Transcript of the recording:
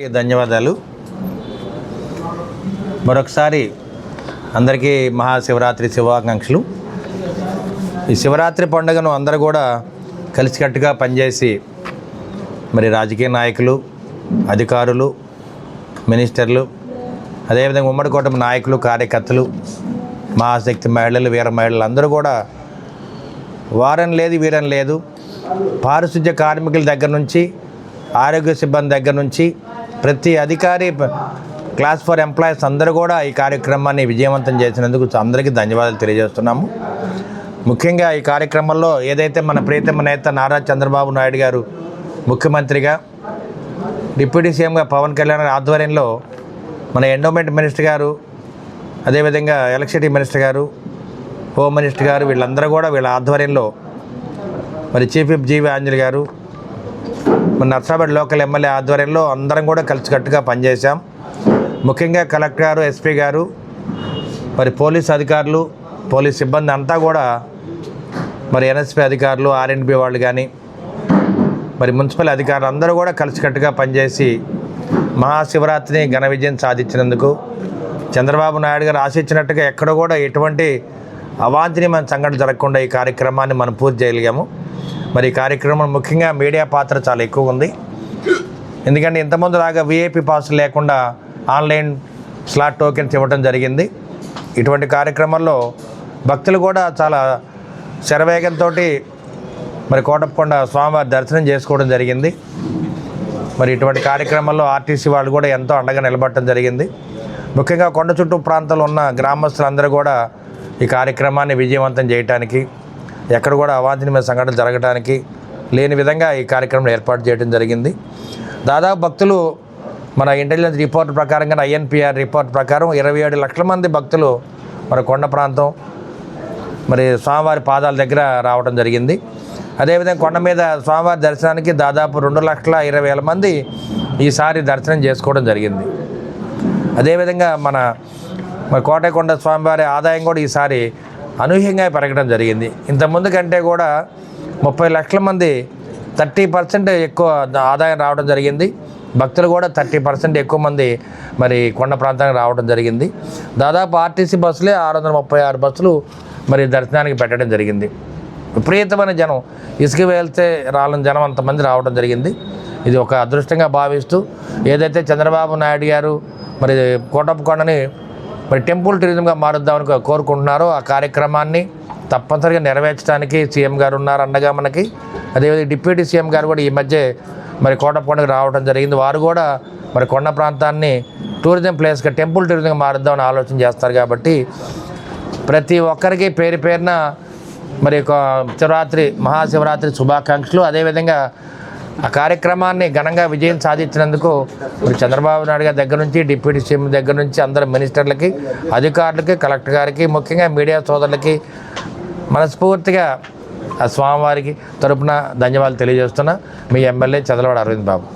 ధన్యవాదాలు. మరొకసారి అందరికీ మహాశివరాత్రి శుభాకాంక్షలు. ఈ శివరాత్రి పండుగను అందరూ కూడా కలిసికట్టుగా పనిచేసి మరి రాజకీయ నాయకులు అధికారులు మినిస్టర్లు అదేవిధంగా ఉమ్మడి కూటమి నాయకులు కార్యకర్తలు మహాశక్తి మహిళలు వీర మహిళలు అందరూ కూడా వారం లేదు వీరం లేదు. పారిశుద్ధ్య కార్మికుల దగ్గర నుంచి ఆరోగ్య సిబ్బంది దగ్గర నుంచి ప్రతి అధికారి క్లాస్ ఫర్ ఎంప్లాయీస్ అందరూ కూడా ఈ కార్యక్రమాన్ని విజయవంతం చేసినందుకు అందరికీ ధన్యవాదాలు తెలియజేస్తున్నాము. ముఖ్యంగా ఈ కార్యక్రమంలో ఏదైతే మన ప్రీతమ నేత నారా చంద్రబాబు నాయుడు గారు ముఖ్యమంత్రిగా డిప్యూటీ సీఎంగా పవన్ కళ్యాణ్ గారి ఆధ్వర్యంలో మన ఎండోమెంట్ మినిస్టర్ గారు అదేవిధంగా ఎలక్ట్రిసిటీ మినిస్టర్ గారు హోమ్ మినిస్టర్ గారు వీళ్ళందరూ కూడా వీళ్ళ ఆధ్వర్యంలో మరి చీఫ్ విప్ జీవి ఆంజలి గారు మన నర్సాపేట లోకల్ ఎమ్మెల్యే ఆధ్వర్యంలో అందరం కూడా కలిసికట్టుగా పనిచేశాం. ముఖ్యంగా కలెక్టర్ గారు ఎస్పీ గారు మరి పోలీస్ అధికారులు పోలీస్ సిబ్బంది అంతా కూడా మరి ఎన్ఎస్పీ అధికారులు ఆర్ఎన్బి వాళ్ళు కానీ మరి మున్సిపల్ అధికారులు అందరూ కూడా కలిసికట్టుగా పనిచేసి మహాశివరాత్రిని ఘన విజయం సాధించినందుకు చంద్రబాబు నాయుడు గారు ఆశించినట్టుగా ఎక్కడ కూడా ఎటువంటి అవాంఛనీయమైన సంఘటన జరగకుండా ఈ కార్యక్రమాన్ని మనం పూర్తి చేయగలిగాము. మరి కార్యక్రమం ముఖ్యంగా మీడియా పాత్ర చాలా ఎక్కువ ఉంది. ఎందుకంటే ఇంతకుముందు లాగా విఐపి పాస్ లేకుండా ఆన్లైన్ స్లాట్ టోకెన్స్ ఇవ్వడం జరిగింది. ఇటువంటి కార్యక్రమాల్లో భక్తులు కూడా చాలా శరవేగంతో మరి కోటప్పకొండ స్వామివారి దర్శనం చేసుకోవడం జరిగింది. మరి ఇటువంటి కార్యక్రమాల్లో ఆర్టీసీ వాళ్ళు కూడా ఎంతో అండగా నిలబడటం జరిగింది. ముఖ్యంగా కొండ చుట్టూ ప్రాంతాల్లో ఉన్న గ్రామస్తులందరూ కూడా ఈ కార్యక్రమాన్ని విజయవంతం చేయడానికి ఎక్కడ కూడా అవాంఛనీయమైన సంఘటనలు జరగడానికి లేని విధంగా ఈ కార్యక్రమం ఏర్పాటు చేయడం జరిగింది. దాదాపు భక్తులు మన ఇంటెలిజెన్స్ రిపోర్ట్ ప్రకారంగా ఐఎన్పిఆర్ రిపోర్ట్ ప్రకారం ఇరవై ఏడు లక్షల మంది భక్తులు మన కొండ ప్రాంతం మరి స్వామివారి పాదాల దగ్గర రావడం జరిగింది. అదేవిధంగా కొండ మీద స్వామివారి దర్శనానికి దాదాపు రెండు లక్షల ఇరవై వేల మంది ఈసారి దర్శనం చేసుకోవడం జరిగింది. అదేవిధంగా మన మరి కోటకొండ స్వామివారి ఆదాయం కూడా ఈసారి అనూహ్యంగా పెరగడం జరిగింది. ఇంతకుముందు కంటే కూడా ముప్పై లక్షల మంది థర్టీ పర్సెంట్ ఎక్కువ ఆదాయం రావడం జరిగింది. భక్తులు కూడా థర్టీ పర్సెంట్ ఎక్కువ మంది మరి కొండ ప్రాంతానికి రావడం జరిగింది. దాదాపు ఆర్టీసీ బస్సులే ఆరు వందల ముప్పై ఆరు బస్సులు మరి దర్శనానికి పెట్టడం జరిగింది. విపరీతమైన జనం ఇసుక వెళ్తే రాలని జనం అంతమంది రావడం జరిగింది. ఇది ఒక అదృష్టంగా భావిస్తూ ఏదైతే చంద్రబాబు నాయుడు గారు మరి కోటప్పకొండని మరి టెంపుల్ టూరిజంగా మారుద్దామని కోరుకుంటున్నారో ఆ కార్యక్రమాన్ని తప్పనిసరిగా నెరవేర్చడానికి సీఎం గారు ఉన్నారు అండగా మనకి. అదేవిధంగా డిప్యూటీ సీఎం గారు కూడా ఈ మధ్య మరి కోటప్పకొండకి రావడం జరిగింది. వారు కూడా మరి కొండ ప్రాంతాన్ని టూరిజం ప్లేస్గా టెంపుల్ టూరిజంగా మారుద్దామని ఆలోచన చేస్తారు కాబట్టి ప్రతి ఒక్కరికి పేరు పేరున మరి ఒక శివరాత్రి మహాశివరాత్రి శుభాకాంక్షలు. అదేవిధంగా ఆ కార్యక్రమాన్ని ఘనంగా విజయం సాధించినందుకు ఇప్పుడు చంద్రబాబు నాయుడు గారి దగ్గర నుంచి డిప్యూటీ సీఎం దగ్గర నుంచి అందరు మినిస్టర్లకి అధికారులకి కలెక్టర్ గారికి ముఖ్యంగా మీడియా సోదరులకి మనస్ఫూర్తిగా ఆ స్వామివారికి తరపున ధన్యవాదాలు తెలియజేస్తున్నా. మీ ఎమ్మెల్యే చదలవాడ అరవింద్ బాబు.